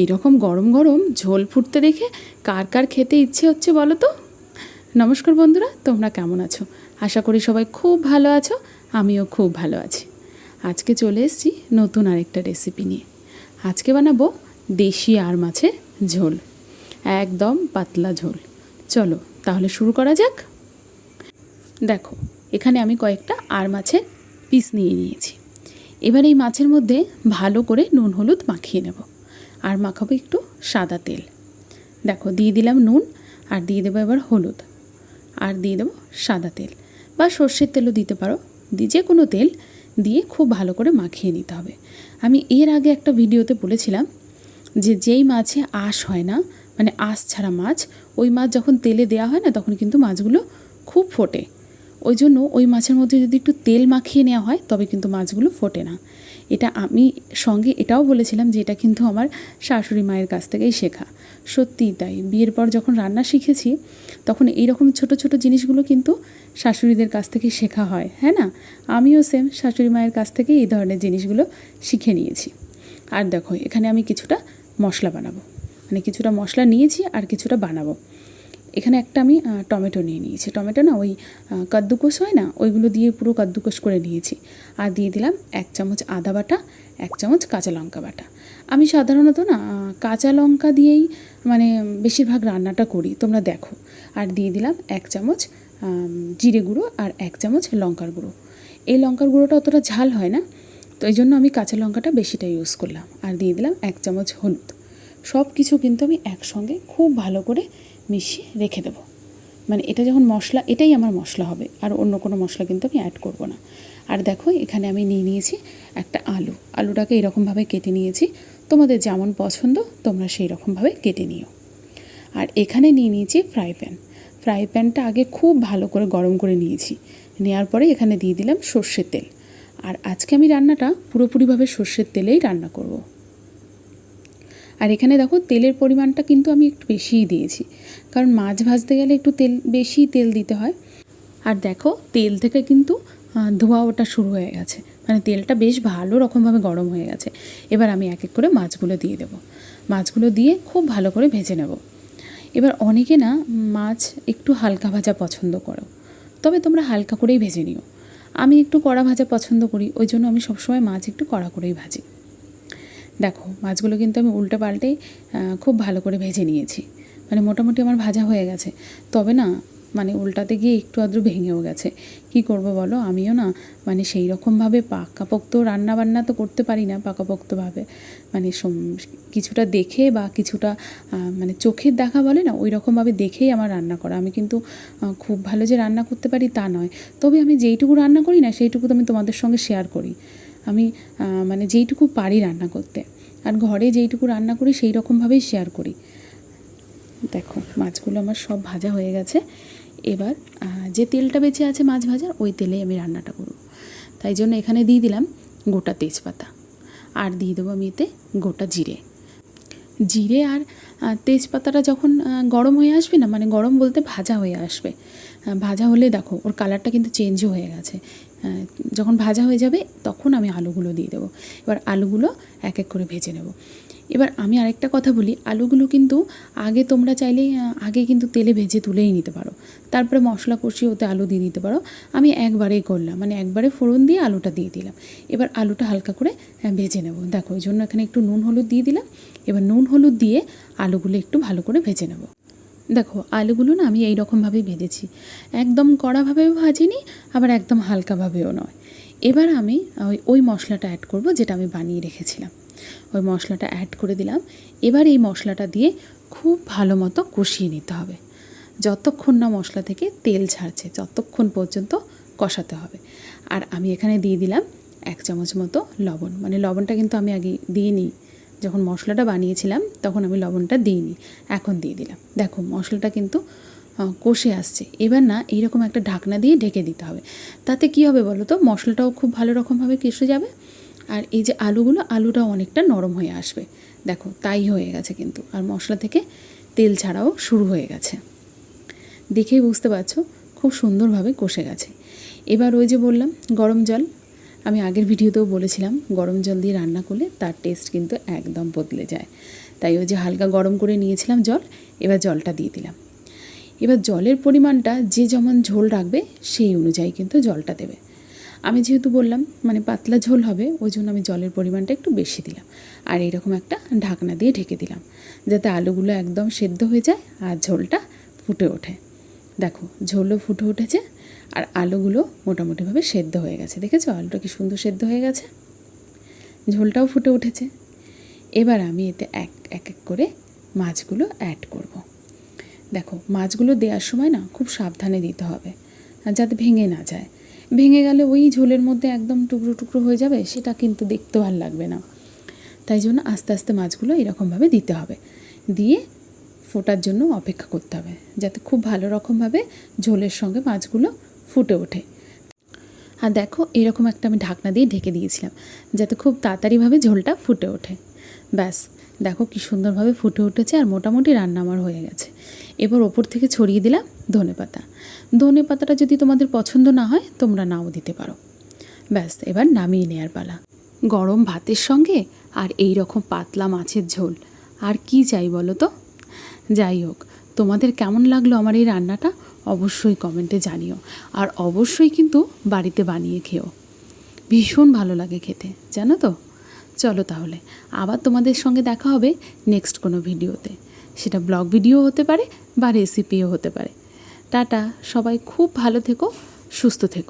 এই রকম গরম গরম ঝোল ফুটতে দেখে কার কার খেতে ইচ্ছে হচ্ছে বলো তো? নমস্কার বন্ধুরা, তোমরা কেমন আছো? আশা করি সবাই খুব ভালো আছো, আমিও খুব ভালো আছি। আজকে চলে এসেছি নতুন আরেকটা রেসিপি নিয়ে। আজকে বানাবো দেশি আর মাছের ঝোল। একদম পাতলা ঝোল। চলো তাহলে শুরু করা যাক। দেখো, এখানে আমি কয়েকটা আর মাছের পিস নিয়ে নিয়েছি। এবার এই মাছের মধ্যে ভালো করে নুন, হলুদ মাখিয়ে নেব। আর মাখাবো একটু সাদা তেল। দেখো, দিয়ে দিলাম নুন আর দিয়ে দেবো এবার হলুদ আর দিয়ে দেবো সাদা তেল বা সর্ষের তেলও দিতে পারো। যে কোনো তেল দিয়ে খুব ভালো করে মাখিয়ে নিতে হবে। আমি এর আগে একটা ভিডিওতে বলেছিলাম যে যেই মাছে আঁশ হয় না মানে আঁশ ছাড়া মাছ, ওই মাছ যখন তেলে দেওয়া হয় না, তখন কিন্তু মাছগুলো খুব ফোটে। ওই জন্য ওই মাছের মধ্যে যদি একটু তেল মাখিয়ে নেওয়া হয়, তবে কিন্তু মাছগুলো ফোটে না। এটা আমি সঙ্গে এটাও বলেছিলাম যে এটা কিন্তু আমার শাশুড়ি মায়ের কাছ থেকেই শেখা। সত্যিই তাই। বিয়ের পর যখন রান্না শিখেছি, তখন এই রকম ছোট ছোট জিনিসগুলো কিন্তু শাশুড়িদের কাছ থেকে শেখা হয় হ্যাঁ না? আমিও সেম শাশুড়ি মায়ের কাছ থেকে এই ধরনের জিনিসগুলো শিখে নিয়েছি। আর দেখো, এখানে আমি কিছুটা মশলা বানাবো। মানে কিছুটা মশলা নিয়েছি আর কিছুটা বানাবো। এখানে একটা আমি টমেটো নিয়ে নিয়েছি। টমেটো না ওই কাদ্দুকোষ হয় না, ওইগুলো দিয়ে পুরো কাদ্দুকোষ করে নিয়েছি। আর দিয়ে দিলাম এক চামচ আদা বাটা, এক চামচ কাঁচা লঙ্কা বাটা। আমি সাধারণত না কাঁচা লঙ্কা দিয়েই মানে বেশিরভাগ রান্নাটা করি, তোমরা দেখো। আর দিয়ে দিলাম এক চামচ জিরে গুঁড়ো আর এক চামচ লঙ্কার গুঁড়ো। এই লঙ্কার গুঁড়োটা অতটা ঝাল হয় না, তো এই জন্য আমি কাঁচা লঙ্কাটা বেশিটা ইউজ করলাম। আর দিয়ে দিলাম এক চামচ হলুদ। সব কিছু কিন্তু আমি একসঙ্গে খুব ভালো করে মিশিয়ে রেখে দেবো। মানে এটা যখন মশলা, এটাই আমার মশলা হবে। আর অন্য কোনো মশলা কিন্তু আমি অ্যাড করব না। আর দেখো, এখানে আমি নিয়ে নিয়েছি একটা আলু। আলুটাকে এরকমভাবে কেটে নিয়েছি। তোমাদের যেমন পছন্দ, তোমরা সেই রকমভাবে কেটে নিও। আর এখানে নিয়ে নিয়েছি ফ্রাই প্যান ফ্রাই প্যানটা আগে খুব ভালো করে গরম করে নিয়েছি। নেওয়ার পরে এখানে দিয়ে দিলাম সর্ষের তেল। আর আজকে আমি রান্নাটা পুরোপুরিভাবে সর্ষের তেলেই রান্না করব। আর এখানে দেখো তেলের পরিমাণটা কিন্তু আমি একটু বেশিই দিয়েছি। কারণ মাছ ভাজতে গেলে একটু তেল, বেশি তেল দিতে হয়। আর দেখো তেল থেকে কিন্তু ধোয়া ওটা শুরু হয়ে গেছে। মানে তেলটা বেশ ভালো রকমভাবে গরম হয়ে গেছে। এবার আমি এক এক করে মাছগুলো দিয়ে দেবো। মাছগুলো দিয়ে খুব ভালো করে ভেজে নেব। এবার অনেকে না, মাছ একটু হালকা ভাজা পছন্দ করো। তবে তোমরা হালকা করেই ভেজে নিও। আমি একটু কড়া ভাজা পছন্দ করি, ওই জন্য আমি সবসময় মাছ একটু কড়া করেই ভাজি। দেখো, মাছগুলো কিন্তু আমি উল্টে পাল্টে খুব ভালো করে ভেজে নিয়েছি। মানে মোটামুটি আমার ভাজা হয়ে গেছে। তবে না মানে উল্টাতে গিয়ে একটু আদ্রু ভেঙেও গেছে। কি করব বলো? আমিও না মানে সেই রকমভাবে পাকাপোক্ত রান্না বান্না তো করতে পারি না পাকাপোক্তভাবে। মানে কিছুটা দেখে বা কিছুটা মানে চোখের দেখা বলে না ওই রকমভাবে দেখেই আমার রান্না করা। আমি কিন্তু খুব ভালো যে রান্না করতে পারি তা নয়। তবে আমি যেইটুকু রান্না করি না, সেইটুকু তো আমি তোমাদের সঙ্গে শেয়ার করি। আমি মানে যেইটুকু পারি রান্না করতে। আর ঘরে যেইটুকু রান্না করি সেই রকমভাবেই শেয়ার করি। দেখো, মাছগুলো আমার সব ভাজা হয়ে গেছে। এবার যে তেলটা বেঁচে আছে মাছ ভাজার, ওই তেলেই আমি রান্নাটা করব। তাই জন্য এখানে দিয়ে দিলাম গোটা তেজপাতা। আর দিয়ে দেবো আমি এতে গোটা জিরে। জিরে আর তেজপাতাটা যখন গরম হয়ে আসবে না মানে গরম বলতে ভাজা হয়ে আসবে ভাজা হলে দেখো, ওর কালারটা কিন্তু চেঞ্জও হয়ে গেছে। যখন ভাজা হয়ে যাবে, তখন আমি আলুগুলো দিয়ে দেবো। এবার আলুগুলো এক এক করে ভেজে নেব। এবার আমি আরেকটা কথা বলি, আলুগুলো কিন্তু আগে তোমরা চাইলে আগে কিন্তু তেলে ভেজে তুলেই নিতে পারো। তারপরে মশলা কষিয়ে ওতে আলু দিয়ে দিতে পারো। আমি একবারেই করলাম মানে একবারে ফোড়ন দিয়ে আলুটা দিয়ে দিলাম। এবার আলুটা হালকা করে ভেজে নেব। দেখো ওই জন্য এখানে একটু নুন, হলুদ দিয়ে দিলাম। এবার নুন, হলুদ দিয়ে আলুগুলো একটু ভালো করে ভেজে নেব। দেখো, আলুগুলো না আমি এই রকমভাবেই ভেজেছি। একদম কড়াভাবেও ভাজিনি, আবার একদম হালকাভাবেও নয়। এবার আমি ওই ওই মশলাটা অ্যাড করব, যেটা আমি বানিয়ে রেখেছিলাম। ওই মশলাটা অ্যাড করে দিলাম। এবার এই মশলাটা দিয়ে খুব ভালো মতো কষিয়ে নিতে হবে। যতক্ষণ না মশলা থেকে তেল ছাড়ছে যতক্ষণ পর্যন্ত কষাতে হবে। আর আমি এখানে দিয়ে দিলাম এক চামচ মতো লবণ। মানে লবণটা কিন্তু আমি আগে দিইনি যখন মশলাটা বানিয়েছিলাম, তখন আমি লবণটা দিইনি, এখন দিয়ে দিলাম। দেখো, মশলাটা কিন্তু কষে আসছে। এবার না, এইরকম একটা ঢাকনা দিয়ে ঢেকে দিতে হবে। তাতে কি হবে বলো তো? মশলাটাও খুব ভালো রকমভাবে কষে যাবে, আর এই যে আলুগুলো, আলুটাও অনেকটা নরম হয়ে আসবে। দেখো, তাই হয়ে গেছে কিন্তু, আর মশলা থেকে তেল ছাড়াও শুরু হয়ে গেছে। দেখেই বুঝতে পারছ, খুব সুন্দরভাবে কষে গেছে। এবার ওই যে বললাম, গরম জল আমি আগের ভিডিওতেও বলেছিলাম, গরম জল দিয়ে রান্না করলে তার টেস্ট কিন্তু একদম বদলে যায়। তাই ওই যে হালকা গরম করে নিয়েছিলাম জল, এবার জলটা দিয়ে দিলাম। এবার জলের পরিমাণটা যে যেমন ঝোল রাখবে, সেই অনুযায়ী কিন্তু জলটা দেবে। আমি যেহেতু বললাম মানে পাতলা ঝোল হবে, ওই জন্য আমি জলের পরিমাণটা একটু বেশি দিলাম। আর এরকম একটা ঢাকনা দিয়ে ঢেকে দিলাম, যাতে আলুগুলো একদম সেদ্ধ হয়ে যায় আর ঝোলটা ফুটে ওঠে। দেখো, ঝোলও ফুটে উঠেছে আর আলুগুলো মোটামুটিভাবে সেদ্ধ হয়ে গেছে। দেখেছ? আলুটা কি সুন্দর সেদ্ধ হয়ে গেছে? ঝোলটাও ফুটে উঠেছে। এবার আমি এতে এক এক এক করে মাছগুলো অ্যাড করব। দেখো, মাছগুলো দেওয়ার সময় না খুব সাবধানে দিতে হবে, যাতে ভেঙে না যায়। ভেঙে গেলে ওই ঝোলের মধ্যে একদম টুকরো টুকরো হয়ে যাবে, সেটা কিন্তু দেখতে ভালো লাগবে না। তাই জন্য আস্তে আস্তে মাছগুলো এরকমভাবে দিতে হবে। দিয়ে ফোটার জন্য অপেক্ষা করতে হবে, যাতে খুব ভালো রকমভাবে ঝোলের সঙ্গে মাছগুলো ফুটে ওঠে। আর দেখো, এরকম একটা আমি ঢাকনা দিয়ে ঢেকে দিয়েছিলাম, যাতে খুব তাড়াতাড়িভাবে ঝোলটা ফুটে ওঠে। ব্যাস, দেখো কি সুন্দরভাবে ফুটে উঠেছে আর মোটামুটি রান্না আমার হয়ে গেছে। এবার ওপর থেকে ছড়িয়ে দিলাম ধনে পাতা। ধনে পাতাটা যদি তোমাদের পছন্দ না হয়, তোমরা নাও দিতে পারো। ব্যাস, এবার নামিয়ে নেওয়ার পালা। গরম ভাতের সঙ্গে আর এই রকম পাতলা মাছের ঝোল, আর কি চাই বলো তো? যাই হোক, তোমাদের কেমন লাগল আমার এই রান্নাটা? অবশ্যই কমেন্টে জানিও। আর অবশ্যই কিন্তু বাড়িতে বানিয়ে খেও। ভীষণ ভালো লাগে খেতে, জানো তো? চলো তাহলে, আবার তোমাদের সঙ্গে দেখা হবে নেক্সট কোনো ভিডিওতে। সেটা ব্লগ ভিডিও হতে পারে বা রেসিপিও হতে পারে। টাটা, সবাই খুব ভালো থেকো, সুস্থ থেকো।